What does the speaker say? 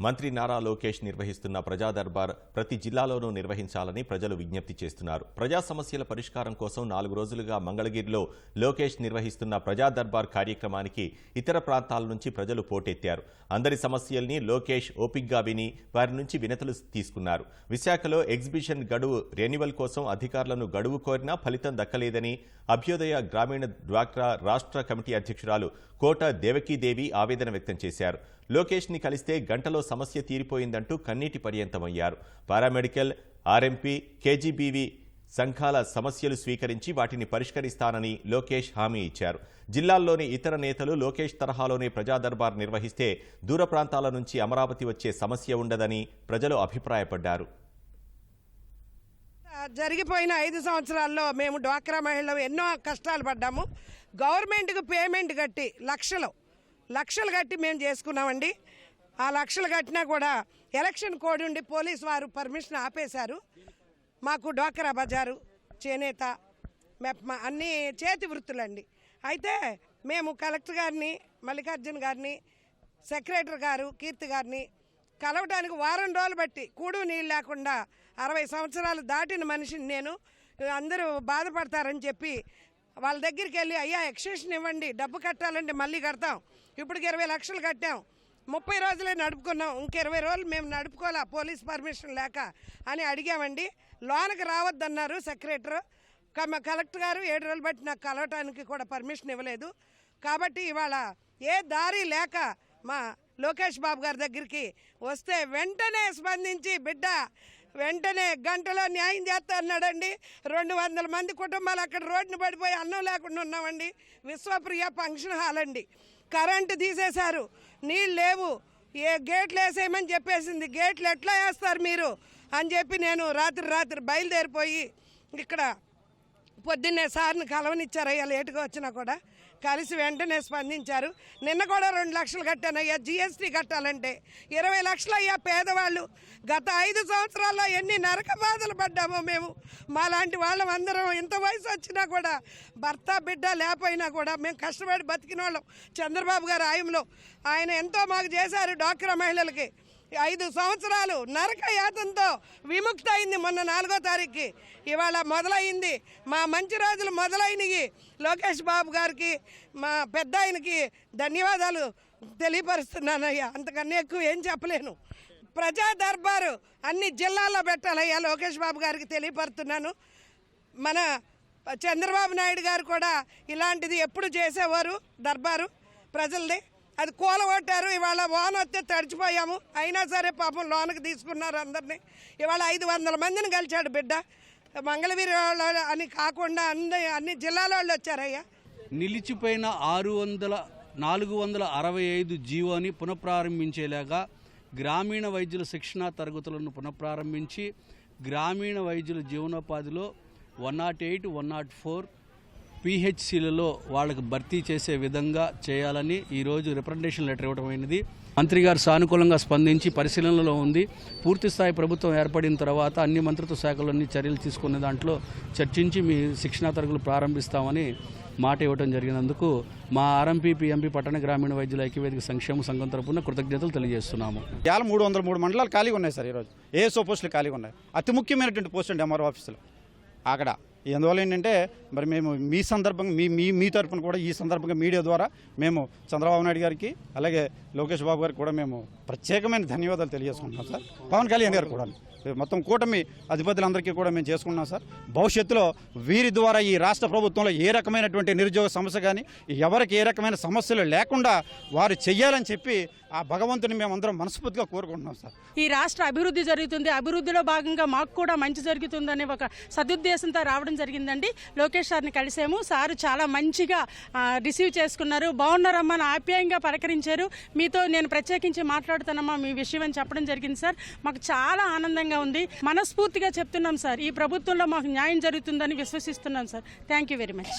మంత్రి నారా లోకేష్ నిర్వహిస్తున్న ప్రజా దర్బార్ ప్రతి జిల్లాలోనూ నిర్వహించాలని ప్రజలు విజ్ఞప్తి చేస్తున్నారు. ప్రజా సమస్యల పరిష్కారం కోసం నాలుగు రోజులుగా మంగళగిరిలో లోకేష్ నిర్వహిస్తున్న ప్రజా దర్బార్ కార్యక్రమానికి ఇతర ప్రాంతాల నుంచి ప్రజలు పోటెత్తారు. అందరి సమస్యల్ని లోకేష్ ఓపిగ్గా విని వారి నుంచి వినతులు తీసుకున్నారు. విశాఖలో ఎగ్జిబిషన్ గడువు రెన్యువల్ కోసం అధికారులను గడువు కోరినా ఫలితం దక్కలేదని అభ్యుదయ గ్రామీణ డ్వాక్రా రాష్ట్ర కమిటీ అధ్యక్షురాలు కోట దేవకీదేవి ఆవేదన వ్యక్తం చేశారు. లోకేష్ని కలిస్తే గంటలో సమస్య తీరిపోయిందంటూ కన్నీటి పర్యంతమయ్యారు. పారామెడికల్ ఆర్ఎంపీ కేజీబీవీ సంఘాల సమస్యలు స్వీకరించి వాటిని పరిష్కరిస్తానని లోకేష్ హామీ ఇచ్చారు. జిల్లాల్లోని ఇతర నేతలు లోకేష్ తరహాలోనే ప్రజాదర్బార్ నిర్వహిస్తే దూర ప్రాంతాల నుంచి అమరావతి వచ్చే సమస్య ఉండదని ప్రజలు అభిప్రాయపడ్డారు. జరిగిపోయిన ఐదు సంవత్సరాల్లో మేము డ్వాక్రా మహిళలు ఎన్నో కష్టాలు పడ్డాము. గవర్నమెంట్కు పేమెంట్ కట్టి లక్షలు లక్షలు కట్టి మేము చేసుకున్నామండి. ఆ లక్షలు కట్టినా కూడా ఎలక్షన్ కోడ్ ఉండి పోలీస్ వారు పర్మిషన్ ఆపేశారు. మాకు డ్వాక్రా బజారు చేనేత మెప్మ అన్నీ చేతి వృత్తులండి. అయితే మేము కలెక్టర్ గారిని మల్లికార్జున్ గారిని సెక్రటరీ గారు కీర్తి గారిని కలవటానికి వారం రోజులు బట్టి కూడు నీళ్ళు లేకుండా అరవై సంవత్సరాలు దాటిన మనిషిని నేను అందరూ బాధపడతారని చెప్పి వాళ్ళ దగ్గరికి వెళ్ళి అయ్యా ఎక్స్టెన్షన్ ఇవ్వండి డబ్బు కట్టాలంటే మళ్ళీ కడతాం. ఇప్పటికి ఇరవై లక్షలు కట్టాం. ముప్పై రోజులే నడుపుకున్నాం ఇంక ఇరవై రోజులు మేము నడుపుకోవాలా పోలీస్ పర్మిషన్ లేక అని అడిగామండి. లోనకి రావద్దన్నారు సెక్రటరీ. క- కలెక్టర్ గారు ఏడు రోజులు బట్టి నాకు కలవటానికి కూడా పర్మిషన్ ఇవ్వలేదు. కాబట్టి ఇవాళ ఏ దారి లేక మా లోకేష్ బాబు గారి దగ్గరికి వస్తే వెంటనే స్పందించి బిడ్డ వెంటనే గంటలో న్యాయం చేస్తా అన్నాడండి. రెండు వందల మంది కుటుంబాలు అక్కడ రోడ్డున పడిపోయి అన్నం లేకుండా ఉన్నామండి. విశ్వప్రియ ఫంక్షన్ హాల్ అండి. కరెంటు తీసేశారు. నీళ్ళు లేవు. ఏ గేట్లు వేసేయమని చెప్పేసింది. గేట్లు ఎట్లా వేస్తారు మీరు? అని చెప్పి నేను రాత్రి రాత్రి బయలుదేరిపోయి ఇక్కడ పొద్దున్నే సార్ని కలవనిచ్చారయ్యా లేటుగా వచ్చినా కూడా. కలిసి వెంటనే స్పందించారు. నిన్న కూడా రెండు లక్షలు కట్టానయ్యా జిఎస్టీ కట్టాలంటే. ఇరవై లక్షలు అయ్యా పేదవాళ్ళు. గత ఐదు సంవత్సరాల్లో ఎన్ని నరక బాధలు పడ్డామో మేము. మాలాంటి వాళ్ళం అందరం ఇంత వయసు వచ్చినా కూడా భర్త బిడ్డ లేకపోయినా కూడా మేము కష్టపడి బతికిన వాళ్ళం చంద్రబాబు గారు ఆయంలో ఆయన ఎంతో మాకు చేశారు డాక్రా మహిళలకి. ఐదు సంవత్సరాలు నరక యాతంతో విముక్త అయింది మొన్న నాలుగో తారీఖుకి. ఇవాళ మొదలైంది మా మంచి రోజులు మొదలైనవి లోకేష్ బాబు గారికి మా పెద్ద ఆయనకి ధన్యవాదాలు తెలియపరుస్తున్నానయ్యా. అంతకన్నా ఎక్కువ ఏం చెప్పలేను. ప్రజా దర్బారు అన్ని జిల్లాల్లో పెట్టాలయ్యా లోకేష్ బాబు గారికి తెలియపరుతున్నాను. మన చంద్రబాబు నాయుడు గారు కూడా ఇలాంటిది ఎప్పుడు చేసేవారు దర్బారు ప్రజలది? అది కూలగొట్టారు. ఇవాళ వాన వస్తే తడిచిపోయాము. అయినా సరే పాపం లోనకి తీసుకున్నారు అందరినీ. ఇవాళ ఐదు వందల మందిని కలిచాడు బిడ్డ. మంగళగిరి వాళ్ళు అని కాకుండా అన్ని అన్ని జిల్లాల వాళ్ళు వచ్చారయ్యా. నిలిచిపోయిన ఆరు వందల నాలుగు వందల అరవై ఐదు జీవోని పునఃప్రారంభించేలాగా గ్రామీణ వైద్యుల శిక్షణా తరగతులను పునఃప్రారంభించి గ్రామీణ వైద్యుల జీవనోపాధిలో one nought eight one nought four పిహెచ్సిలలో వాళ్ళకి భర్తీ చేసే విధంగా చేయాలని ఈరోజు రిప్రజెంటేషన్ లెటర్ ఇవ్వటమైనది మంత్రి గారు సానుకూలంగా స్పందించి పరిశీలనలో ఉంది. పూర్తి స్థాయి ప్రభుత్వం ఏర్పడిన తర్వాత అన్ని మంత్రిత్వ శాఖలన్నీ చర్యలు తీసుకునే దాంట్లో చర్చించి మీ శిక్షణా తరగతులు ప్రారంభిస్తామని మాట ఇవ్వడం జరిగినందుకు మా ఆర్ఎంపీ పిఎంపీ పట్టణ గ్రామీణ వైద్యుల ఐక్యవేదిక సంక్షేమ సంఘం తరపున కృతజ్ఞతలు తెలియజేస్తున్నాము. ఇవాళ మూడు వందల మూడు మండలాలు ఖాళీగా ఉన్నాయి సార్ ఈరోజు. ఏఎస్ఓ పోస్టులు ఖాళీగా ఉన్నాయి? అతి ముఖ్యమైనటువంటి పోస్ట్ అండి ఎంఆర్ఓ ఆఫీసులో. అక్కడ ఎందువల్ల ఏంటంటే మరి మేము మీ సందర్భంగా మీ మీ మీ తరపున కూడా ఈ సందర్భంగా మీడియా ద్వారా మేము చంద్రబాబు నాయుడు గారికి అలాగే లోకేష్ బాబు గారికి కూడా మేము ప్రత్యేకమైన ధన్యవాదాలు తెలియజేసుకుంటున్నాం సార్. పవన్ కళ్యాణ్ గారు కూడా. మొత్తం కూటమి అధిపతులందరికీ కూడా మేము చేసుకున్నాం సార్. భవిష్యత్తులో వీరి ద్వారా ఈ రాష్ట్ర ప్రభుత్వంలో ఏ రకమైనటువంటి నిరుద్యోగ సమస్య కానీ ఎవరికి ఏ రకమైన సమస్యలు లేకుండా వారు చెయ్యాలని చెప్పి ఆ భగవంతుని మేము అందరం మనస్ఫూర్తిగా కోరుకుంటున్నాం సార్. ఈ రాష్ట్ర అభివృద్ధి జరుగుతుంది. అభివృద్ధిలో భాగంగా మాకు కూడా మంచి జరుగుతుందనే ఒక సదుద్దేశంతో రావడం జరిగిందండి. లోకేష్ సార్ని కలిసాము. సారు చాలా మంచిగా రిసీవ్ చేసుకున్నారు. బాగున్నారమ్మా అని ఆప్యాయంగా పలకరించారు. మీతో నేను ప్రత్యేకించి మాట్లాడుతానమ్మా మీ విషయం అని చెప్పడం జరిగింది సార్. మాకు చాలా ఆనందంగా ఉంది. మనస్ఫూర్తిగా చెప్తున్నాం సార్. ఈ ప్రభుత్వంలో మాకు న్యాయం జరుగుతుందని విశ్వసిస్తున్నాం sir. Thank you very much